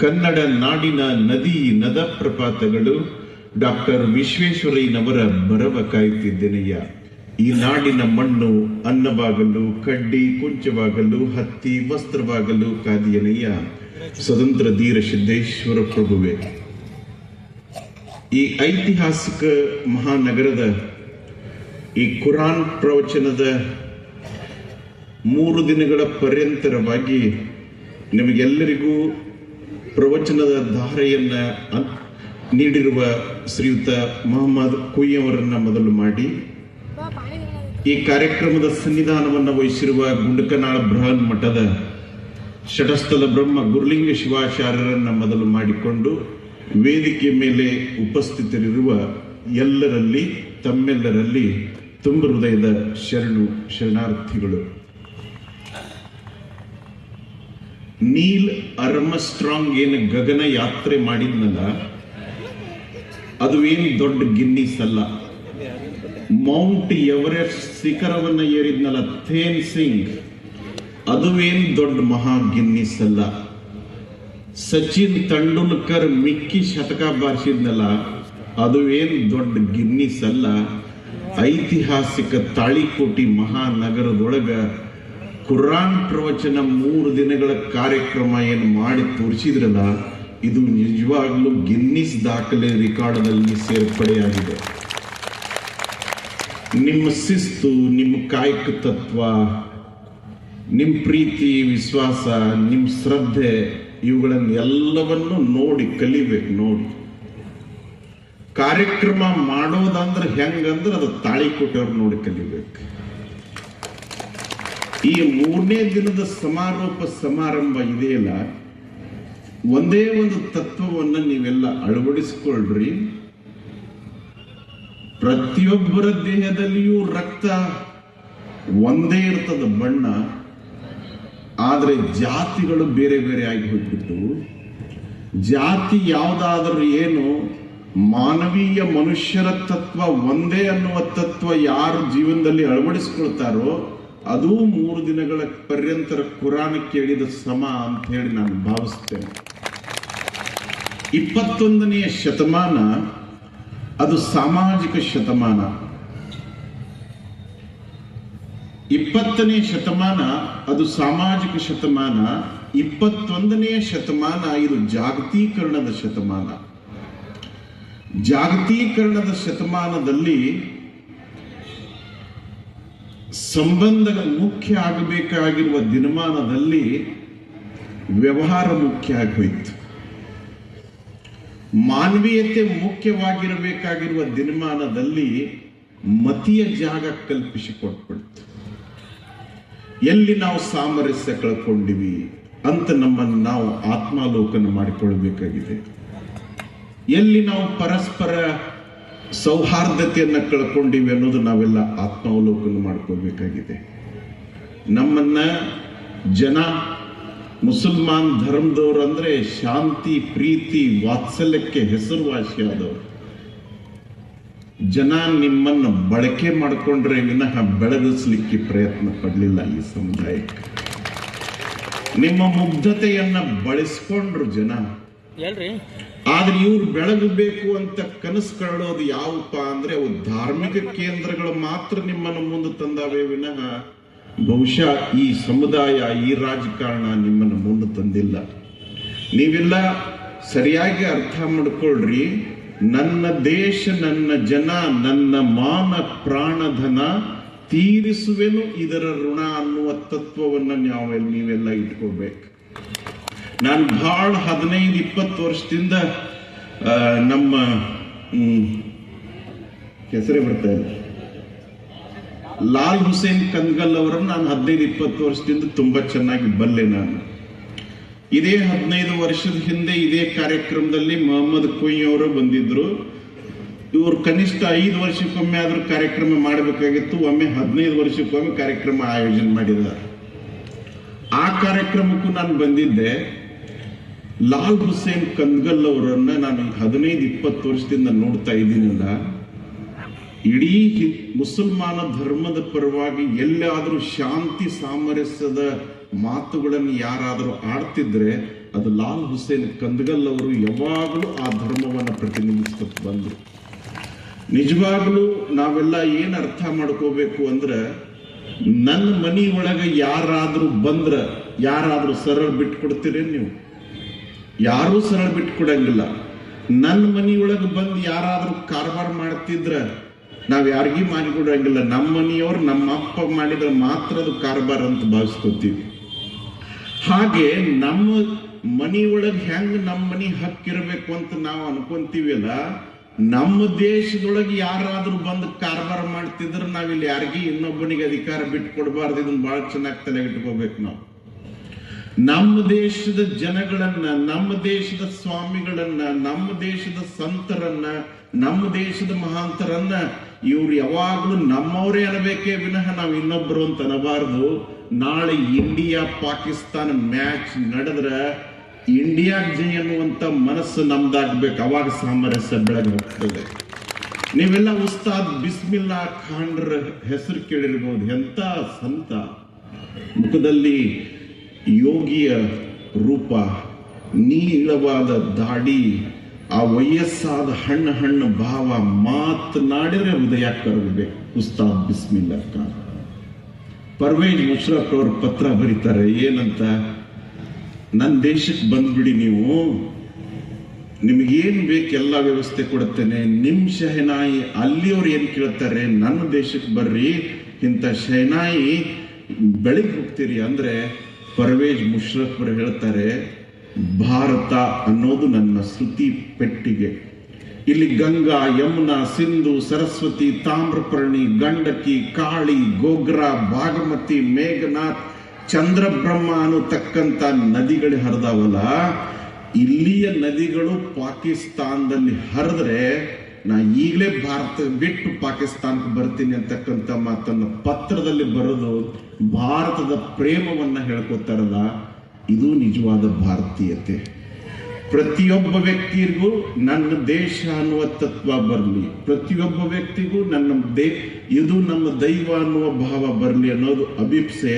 ಕನ್ನಡ ನಾಡಿನ ನದಿ ನದ ಪ್ರಪಾತಗಳು ಡಾಕ್ಟರ್ ವಿಶ್ವೇಶ್ವರಯ್ಯನವರ ಬರವ ಕಾಯುತ್ತಿದ್ದೇನೆಯ ಈ ನಾಡಿನ ಮಣ್ಣು ಅನ್ನವಾಗಲು, ಕಡ್ಡಿ ಕುಂಚವಾಗಲು, ಹತ್ತಿ ವಸ್ತ್ರವಾಗಲು ಕಾದಿಯನಯ್ಯ. ಸ್ವತಂತ್ರ ಧೀರ ಸಿದ್ದೇಶ್ವರ ಪ್ರಭುವೆ. ಈ ಐತಿಹಾಸಿಕ ಮಹಾನಗರದ, ಈ ಕುರಾನ್ ಪ್ರವಚನದ ಮೂರು ದಿನಗಳ ಪರ್ಯಂತರವಾಗಿ ನಿಮಗೆಲ್ಲರಿಗೂ ಪ್ರವಚನದ ಧಾರೆಯನ್ನ ನೀಡಿರುವ ಶ್ರೀಯುತ ಮೊಹಮ್ಮದ್ ಕುಯ್ ಅವರನ್ನ ಮೊದಲು ಮಾಡಿ. ಈ ಕಾರ್ಯಕ್ರಮದ ಸನ್ನಿಧಾನವನ್ನು ವಹಿಸಿರುವ ಗುಂಡಕನಾಳ ಬೃಹನ್ ಮಠದ ಷಟಸ್ಥಲ ಬ್ರಹ್ಮ ಗುರುಲಿಂಗ ಶಿವಾಚಾರ್ಯರನ್ನ ಮೊದಲು ಮಾಡಿಕೊಂಡು ವೇದಿಕೆ ಮೇಲೆ ಉಪಸ್ಥಿತರಿರುವ ಎಲ್ಲರಲ್ಲಿ ತಮ್ಮೆಲ್ಲರಲ್ಲಿ ತುಂಬ ಹೃದಯದ ಶರಣು ಶರಣಾರ್ಥಿಗಳು. ನೀಲ್ ಅರ್ಮಸ್ಟ್ರಾಂಗ್ ಏನು ಗಗನ ಯಾತ್ರೆ ಮಾಡಿದ್ನಲ್ಲ ಅದು ಏನು ದೊಡ್ಡ ಗಿನ್ನಿಸ್ ಅಲ್ಲ. ಮೌಂಟ್ ಎವರೆಸ್ಟ್ ಶಿಖರವನ್ನು ಏರಿದ್ನಲ್ಲ ಥೇನ್ ಸಿಂಗ್ ಅದು ಏನು ದೊಡ್ಡ ಮಹಾ ಗಿನ್ನಿಸ್ ಅಲ್ಲ. ಸಚಿನ್ ತೆಂಡೂಲ್ಕರ್ ಮಿಕ್ಕಿ ಶತಕ ಬಾರಿಸಿದ್ನಲ್ಲ ಅದು ಏನು ದೊಡ್ಡ ಗಿನ್ನಿಸ್ ಅಲ್ಲ. ಐತಿಹಾಸಿಕ ತಾಳಿಕೋಟಿ ಮಹಾನಗರದೊಳಗ ಕುರಾನ್ ಪ್ರವಚನ ಮೂರು ದಿನಗಳ ಕಾರ್ಯಕ್ರಮ ಏನು ಮಾಡಿ ತೋರಿಸಿದ್ರಲ್ಲ, ಇದು ನಿಜವಾಗ್ಲೂ ಗಿನ್ನಿಸ್ ದಾಖಲೆ ರೆಕಾರ್ಡ್ನಲ್ಲಿ ಸೇರ್ಪಡೆಯಾಗಿದೆ. ನಿಮ್ಮ ಶಿಸ್ತು, ನಿಮ್ಮ ಕಾಯಕ ತತ್ವ, ನಿಮ್ಮ ಪ್ರೀತಿ, ವಿಶ್ವಾಸ, ನಿಮ್ಮ ಶ್ರದ್ಧೆ, ಇವುಗಳನ್ನು ಎಲ್ಲವನ್ನು ನೋಡಿ ಕಲಿಬೇಕು, ನೋಡಿ. ಕಾರ್ಯಕ್ರಮ ಮಾಡೋದಂದ್ರೆ ಹೆಂಗಂದ್ರೆ ಅದು ತಾಳಿ ಕೊಟ್ಟವ್ರು ನೋಡಿ ಕಲಿಬೇಕು. ಈ ಮೂರನೇ ದಿನದ ಸಮಾರೋಪ ಸಮಾರಂಭ ಇದೆಯಲ್ಲ ಒಂದೇ ಒಂದು ತತ್ವವನ್ನು ನೀವೆಲ್ಲ ಅಳವಡಿಸಿಕೊಳ್ಳ್ರಿ ಪ್ರತಿಯೊಬ್ಬರ ದೇಹದಲ್ಲಿಯೂ ರಕ್ತ ಒಂದೇ ಇರ್ತದ ಬಣ್ಣ, ಆದರೆ ಜಾತಿಗಳು ಬೇರೆ ಬೇರೆ ಆಗಿ ಹೋಗ್ಬಿಟ್ಟು ಜಾತಿ ಯಾವುದಾದ್ರೂ ಏನು, ಮಾನವೀಯ ಮನುಷ್ಯರ ತತ್ವ ಒಂದೇ ಅನ್ನುವ ತತ್ವ ಯಾರು ಜೀವನದಲ್ಲಿ ಅಳವಡಿಸ್ಕೊಳ್ತಾರೋ ಅದು ಮೂರು ದಿನಗಳ ಪರ್ಯಂತರ ಕುರಾನ ಕೇಳಿದ ಸಮ ಅಂತ ಹೇಳಿ ನಾನು ಭಾವಿಸ್ತೇನೆ. ಇಪ್ಪತ್ತೊಂದನೆಯ ಶತಮಾನ ಅದು ಸಾಮಾಜಿಕ ಶತಮಾನ. ಇಪ್ಪತ್ತನೇ ಶತಮಾನ ಅದು ಸಾಮಾಜಿಕ ಶತಮಾನ. ಇಪ್ಪತ್ತೊಂದನೆಯ ಶತಮಾನ ಇದು ಜಾಗತೀಕರಣದ ಶತಮಾನ. ಜಾಗತೀಕರಣದ ಶತಮಾನದಲ್ಲಿ ಸಂಬಂಧಗಳು ಮುಖ್ಯ ಆಗಬೇಕಾಗಿರುವ ದಿನಮಾನದಲ್ಲಿ ವ್ಯವಹಾರ ಮುಖ್ಯ ಆಗೋಯ್ತು ಮಾನವೀಯತೆ ಮುಖ್ಯವಾಗಿರಬೇಕಾಗಿರುವ ದಿನಮಾನದಲ್ಲಿ ಮತಿಯ ಜಾಗ ಕಲ್ಪಿಸಿಕೊಟ್ಬಿಡ್ತು. ಎಲ್ಲಿ ನಾವು ಸಾಮರಸ್ಯ ಕಳ್ಕೊಂಡಿವಿ ಅಂತ ನಮ್ಮನ್ನು ನಾವು ಆತ್ಮಾಲೋಕನ ಮಾಡಿಕೊಳ್ಬೇಕಾಗಿದೆ ಎಲ್ಲಿ ನಾವು ಪರಸ್ಪರ ಸೌಹಾರ್ದತೆಯನ್ನು ಕಳ್ಕೊಂಡಿವಿ ಅನ್ನೋದು ನಾವೆಲ್ಲ ಆತ್ಮಾವಲೋಕನ ಮಾಡ್ಕೋಬೇಕಾಗಿದೆ ನಮ್ಮನ್ನ ಜನ ಮುಸಲ್ಮಾನ್ ಧರ್ಮದವರು ಅಂದ್ರೆ ಶಾಂತಿ, ಪ್ರೀತಿ, ವಾತ್ಸಲ್ಯಕ್ಕೆ ಹೆಸರುವಾಸಿಯಾದವರು ಜನ ನಿಮ್ಮನ್ನು ಬಳಕೆ ಮಾಡಿಕೊಂಡ್ರೆ ವಿನಃ ಬೆಳಗಿಸ್ಲಿಕ್ಕೆ ಪ್ರಯತ್ನ ಪಡಲಿಲ್ಲ ಈ ಸಮುದಾಯಕ್ಕೆ. ನಿಮ್ಮ ಮುಗ್ಧತೆಯನ್ನ ಬಳಸ್ಕೊಂಡ್ರು ಜನ. ಆದ್ರೆ ಇವ್ರು ಬೆಳಗಬೇಕು ಅಂತ ಕನಸು ಕರಳೋದು ಯಾವಪ್ಪ ಅಂದ್ರೆ ಅವು ಧಾರ್ಮಿಕ ಕೇಂದ್ರಗಳು ಮಾತ್ರ ನಿಮ್ಮನ್ನು ಮುಂದೆ ತಂದಾವೆ ವಿನಃ ಬಹುಶಃ ಈ ಸಮುದಾಯ, ಈ ರಾಜಕಾರಣ ನಿಮ್ಮನ್ನು ಮುಂದೆ ತಂದಿಲ್ಲ. ನೀವೆಲ್ಲ ಸರಿಯಾಗಿ ಅರ್ಥ ಮಾಡ್ಕೊಳ್ರಿ. ನನ್ನ ದೇಶ, ನನ್ನ ಜನ, ನನ್ನ ಮಾನ ಪ್ರಾಣಧನ ತೀರಿಸುವೆನು ಇದರ ಋಣ ಅನ್ನುವ ತತ್ವವನ್ನ ನಾವೆಲ್ಲ ನೀವೆಲ್ಲ ಇಟ್ಕೋಬೇಕು ನಾನು ಭಾಳ ಹದಿನೈದು, ಇಪ್ಪತ್ತು ವರ್ಷದಿಂದ ನಮ್ಮ ಹೆಸರೇ ಬರ್ತಾ ಇಲ್ಲ. ಲಾಲ್ ಹುಸೇನ್ ಕಂದ್ಗಲ್ ಅವರನ್ನು ನಾನು ಹದಿನೈದು, ಇಪ್ಪತ್ತು ವರ್ಷದಿಂದ ತುಂಬಾ ಚೆನ್ನಾಗಿ ಬಲ್ಲೆ ನಾನು. ಇದೇ ಹದಿನೈದು ವರ್ಷದ ಹಿಂದೆ ಇದೇ ಕಾರ್ಯಕ್ರಮದಲ್ಲಿ ಮೊಹಮ್ಮದ್ ಕುಯ್ ಅವರು ಬಂದಿದ್ರು. ಇವರು ಕನಿಷ್ಠ ಐದು ವರ್ಷಕ್ಕೊಮ್ಮೆ ಆದರೂ ಕಾರ್ಯಕ್ರಮ ಮಾಡಬೇಕಾಗಿತ್ತು. ಒಮ್ಮೆ ಹದಿನೈದು ವರ್ಷಕ್ಕೊಮ್ಮೆ ಕಾರ್ಯಕ್ರಮ ಆಯೋಜನೆ ಮಾಡಿದ್ದಾರೆ. ಆ ಕಾರ್ಯಕ್ರಮಕ್ಕೂ ನಾನು ಬಂದಿದ್ದೆ. ಲಾಲ್ ಹುಸೇನ್ ಕಂದ್ಗಲ್ ಅವರನ್ನ ನಾನು ಹದಿನೈದು, ಇಪ್ಪತ್ತು ವರ್ಷದಿಂದ ನೋಡ್ತಾ ಇದ್ದೀನಲ್ಲ ಇಡೀ ಮುಸಲ್ಮಾನ ಧರ್ಮದ ಪರವಾಗಿ ಎಲ್ಲಾದರೂ ಶಾಂತಿ ಸಾಮರಸ್ಯದ ಮಾತುಗಳನ್ನು ಯಾರಾದರೂ ಆಡ್ತಿದ್ರೆ ಅದು ಲಾಲ್ ಹುಸೇನ್ ಕಂದ್ಗಲ್ ಅವರು ಯಾವಾಗಲೂ ಆ ಧರ್ಮವನ್ನು ಪ್ರತಿನಿಧಿಸ್ಕೊತ ಬಂದರು. ನಿಜವಾಗ್ಲೂ ನಾವೆಲ್ಲ ಏನು ಅರ್ಥ ಮಾಡ್ಕೋಬೇಕು ಅಂದ್ರೆ, ನನ್ನ ಮನಿ ಒಳಗೆ ಯಾರಾದರೂ ಬಂದ್ರೆ, ಯಾರಾದರೂ ಸರಳ ಬಿಟ್ಕೊಡ್ತೀರಿ ನೀವು? ಯಾರೂ ಸರಳ ಬಿಟ್ಕೊಡಂಗಿಲ್ಲ. ನನ್ನ ಮನಿ ಒಳಗೆ ಬಂದು ಯಾರಾದ್ರೂ ಕಾರ್ಬಾರ್ ಮಾಡ್ತಿದ್ರ ನಾವು ಯಾರಿಗೂ ಮಾಡಿಕೊಡಂಗಿಲ್ಲ. ನಮ್ಮ ಮನಿಯವ್ರು ನಮ್ಮ ಅಪ್ಪ ಮಾಡಿದ್ರೆ ಮಾತ್ರ ಅದು ಕಾರ್ಬಾರ್ ಅಂತ ಭಾವಿಸ್ಕೊತೀವಿ. ಹಾಗೆ ನಮ್ಮ ಮನಿ ಒಳಗೆ ಹೆಂಗ್ ನಮ್ಮ ಮನಿ ಹಕ್ಕಿರಬೇಕು ಅಂತ ನಾವು ಅನ್ಕೊಂತೀವಲ್ಲ, ನಮ್ಮ ದೇಶದೊಳಗೆ ಯಾರಾದ್ರೂ ಬಂದು ಕಾರ್ಬಾರ ಮಾಡ್ತಿದ್ರೆ ನಾವಿಲ್ಲಿ ಯಾರಿಗೂ ಇನ್ನೊಬ್ಬನಿಗೆ ಅಧಿಕಾರ ಬಿಟ್ಟು ಕೊಡಬಾರ್ದು ಇದನ್ನ ಬಹಳ ಚೆನ್ನಾಗಿ ತಲೆಗಿಟ್ಕೋಬೇಕು ನಾವು. ನಮ್ಮ ದೇಶದ ಜನಗಳನ್ನ, ನಮ್ಮ ದೇಶದ ಸ್ವಾಮಿಗಳನ್ನ, ನಮ್ಮ ದೇಶದ ಸಂತರನ್ನ, ನಮ್ಮ ದೇಶದ ಮಹಾಂತರನ್ನ ಇವ್ರು ಯಾವಾಗ್ಲೂ ನಮ್ಮವರೇ ಅನ್ನಬೇಕೇ ವಿನಃ ನಾವು ಇನ್ನೊಬ್ರು ಅಂತ ಅನ್ನಬಾರ್ದು ನಾಳೆ ಇಂಡಿಯಾ, ಪಾಕಿಸ್ತಾನ ಮ್ಯಾಚ್ ನಡೆದ್ರ ಇಂಡಿಯಾ ಜಯ ಅನ್ನುವಂತ ಮನಸ್ಸು ನಮ್ದಾಗ್ಬೇಕು. ಅವಾಗ ಸಾಮರಸ್ಯ ಬೆಳಗ್ಗೆ ನೀವೆಲ್ಲ ಉಸ್ತಾದ್ ಬಿಸ್ಮಿಲ್ಲಾ ಖಾಂಡ್ರ ಹೆಸರು ಕೇಳಿರ್ಬೋದು. ಎಂತ ಸಂತ. ಮುಖದಲ್ಲಿ ಯೋಗಿಯ ರೂಪ ನೀಳವಾದ ದಾಡಿ, ಆ ವಯಸ್ಸಾದ ಹಣ್ಣು ಹಣ್ಣು ಭಾವ ಮಾತನಾಡಿದ್ರೆ ಹೃದಯ ಕರಗಬೇಕು ಉಸ್ತಾದ್ ಬಿಸ್ಮಿಲ್ಲಾ ಪರ್ವೇಜ್ ಮುಷರಫ್ ಅವರು ಪತ್ರ ಬರೀತಾರೆ, ಏನಂತ? ನನ್ನ ದೇಶಕ್ಕೆ ಬಂದ್ಬಿಡಿ ನೀವು. ನಿಮಗೇನು ಬೇಕು ಎಲ್ಲ ವ್ಯವಸ್ಥೆ ಕೊಡುತ್ತೇನೆ. ನಿಮ್ಮ ಶಹನಾಯಿ, ಅಲ್ಲಿಯವ್ರು ಏನು ಕೇಳ್ತಾರೆ? ನನ್ನ ದೇಶಕ್ಕೆ ಬರ್ರಿ, ಇಂಥ ಶಹನಾಯಿ ಬೆಳಗ್ಗೆ ಹೋಗ್ತೀರಿ ಅಂದ್ರೆ ಪರ್ವೇಜ್ ಮುಷ್ರಫ್ರು ಹೇಳ್ತಾರೆ, ಭಾರತ ಅನ್ನೋದು ನನ್ನ ಶ್ರುತಿ ಪೆಟ್ಟಿಗೆ. ಇಲ್ಲಿ ಗಂಗಾ, ಯಮುನಾ, ಸಿಂಧು, ಸರಸ್ವತಿ, ತಾಮ್ರಪರ್ಣಿ, ಗಂಡಕಿ, ಕಾಳಿ, ಗೋಗ್ರಾ, ಭಾಗಮತಿ, ಮೇಘನಾಥ್, ಚಂದ್ರಬ್ರಹ್ಮ ಅನ್ನತಕ್ಕಂಥ ನದಿಗಳು ಹರಿದಾವಲ್ಲ, ಇಲ್ಲಿಯ ನದಿಗಳು ಪಾಕಿಸ್ತಾನದಲ್ಲಿ ಹರಿದ್ರೆ ನಾ ಈಗಲೇ ಭಾರತ ಬಿಟ್ಟು ಪಾಕಿಸ್ತಾನಕ್ಕೆ ಬರ್ತೀನಿ ಅಂತಕ್ಕಂಥ ಮಾತನ್ನು ಪತ್ರದಲ್ಲಿ ಬರೆದು ಭಾರತದ ಪ್ರೇಮವನ್ನು ಹೇಳ್ಕೊತಾರಲ್ಲ ಇದು ನಿಜವಾದ ಭಾರತೀಯತೆ. ಪ್ರತಿಯೊಬ್ಬ ವ್ಯಕ್ತಿಗೂ ನನ್ನ ದೇಶ ಅನ್ನುವ ತತ್ವ ಬರಲಿ, ಪ್ರತಿಯೊಬ್ಬ ವ್ಯಕ್ತಿಗೂ ನನ್ನ ದೇ, ಇದು ನಮ್ಮ ದೈವ ಅನ್ನುವ ಭಾವ ಬರಲಿ ಅನ್ನೋದು ಅಭಿಪ್ಸೆ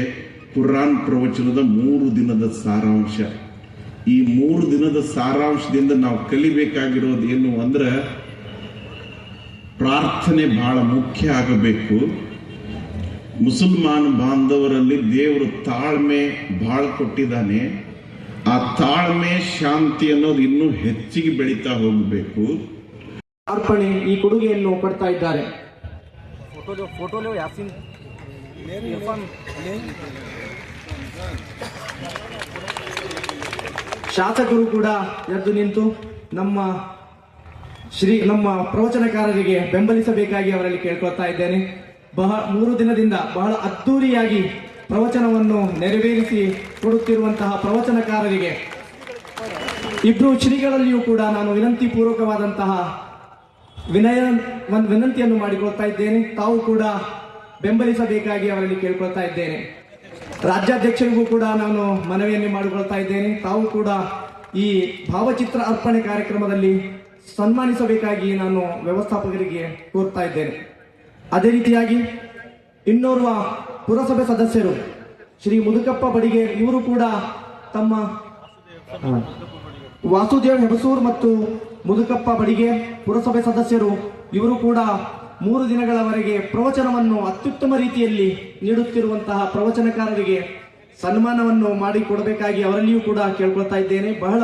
ಕುರಾನ್ ಪ್ರವಚನದ ಮೂರು ದಿನದ ಸಾರಾಂಶ. ಈ ಮೂರು ದಿನದ ಸಾರಾಂಶದಿಂದ ನಾವು ಕಲಿಬೇಕಾಗಿರೋದು ಏನು ಅಂದ್ರೆ ಪ್ರಾರ್ಥನೆ ಬಹಳ ಮುಖ್ಯ ಆಗಬೇಕು. ಮುಸಲ್ಮಾನ ಬಾಂಧವರಲ್ಲಿ ದೇವರು ತಾಳ್ಮೆ ಭಾಳ ಕೊಟ್ಟಿದ್ದಾನೆ. ಆ ತಾಳ್ಮೆ ಶಾಂತಿ ಅನ್ನೋದು ಇನ್ನೂ ಹೆಚ್ಚಿಗೆ ಬೆಳೀತಾ ಹೋಗಬೇಕು. ಅರ್ಪಣೆ ಈ ಕೊಡುಗೆಯನ್ನು ಕೊಡ್ತಾ ಇದ್ದಾರೆ. ಶಾಸಕರು ಕೂಡ ಎದ್ದು ನಿಂತು ನಮ್ಮ ಶ್ರೀ ನಮ್ಮ ಪ್ರವಚನಕಾರರಿಗೆ ಬೆಂಬಲಿಸಬೇಕಾಗಿ ಅವರಲ್ಲಿ ಕೇಳ್ಕೊಳ್ತಾ ಇದ್ದೇನೆ. ಬಹ ಮೂರು ದಿನದಿಂದ ಬಹಳ ಅದ್ದೂರಿಯಾಗಿ ಪ್ರವಚನವನ್ನು ನೆರವೇರಿಸಿ ಕೊಡುತ್ತಿರುವಂತಹ ಪ್ರವಚನಕಾರರಿಗೆ ಇಬ್ಬರು ಶ್ರೀಗಳಲ್ಲಿಯೂ ಕೂಡ ನಾನು ವಿನಂತಿ ಪೂರ್ವಕವಾದಂತಹ ವಿನಯ, ಒಂದು ವಿನಂತಿಯನ್ನು ಮಾಡಿಕೊಳ್ತಾ ಇದ್ದೇನೆ. ತಾವು ಕೂಡ ಬೆಂಬಲಿಸಬೇಕಾಗಿ ಅವರಲ್ಲಿ ಕೇಳ್ಕೊಳ್ತಾ ಇದ್ದೇನೆ. ರಾಜ್ಯಾಧ್ಯಕ್ಷರಿಗೂ ಕೂಡ ನಾನು ಮನವಿಯನ್ನು ಮಾಡಿಕೊಳ್ತಾ ಇದ್ದೇನೆ. ತಾವು ಕೂಡ ಈ ಭಾವಚಿತ್ರ ಅರ್ಪಣೆ ಕಾರ್ಯಕ್ರಮದಲ್ಲಿ ಸನ್ಮಾನಿಸಬೇಕಾಗಿ ನಾನು ವ್ಯವಸ್ಥಾಪಕರಿಗೆ ಕೋರ್ತಾ ಇದ್ದೇನೆ. ಅದೇ ರೀತಿಯಾಗಿ ಇನ್ನೋರ್ವ ಪುರಸಭೆ ಸದಸ್ಯರು ಶ್ರೀ ಮುದುಕಪ್ಪ ಬಡಿಗೆ ಇವರು ಕೂಡ ತಮ್ಮ ವಾಸುದೇವ್ ಹೆಬಸೂರ್ ಮತ್ತು ಮುದುಕಪ್ಪ ಬಡಿಗೆ ಪುರಸಭೆ ಸದಸ್ಯರು ಇವರು ಕೂಡ ಮೂರು ದಿನಗಳವರೆಗೆ ಪ್ರವಚನವನ್ನು ಅತ್ಯುತ್ತಮ ರೀತಿಯಲ್ಲಿ ನೀಡುತ್ತಿರುವಂತಹ ಪ್ರವಚನಕಾರರಿಗೆ ಸನ್ಮಾನವನ್ನು ಮಾಡಿಕೊಡಬೇಕಾಗಿ ಅವರಲ್ಲಿಯೂ ಕೂಡ ಕೇಳ್ಕೊಳ್ತಾ ಇದ್ದೇನೆ. ಬಹಳ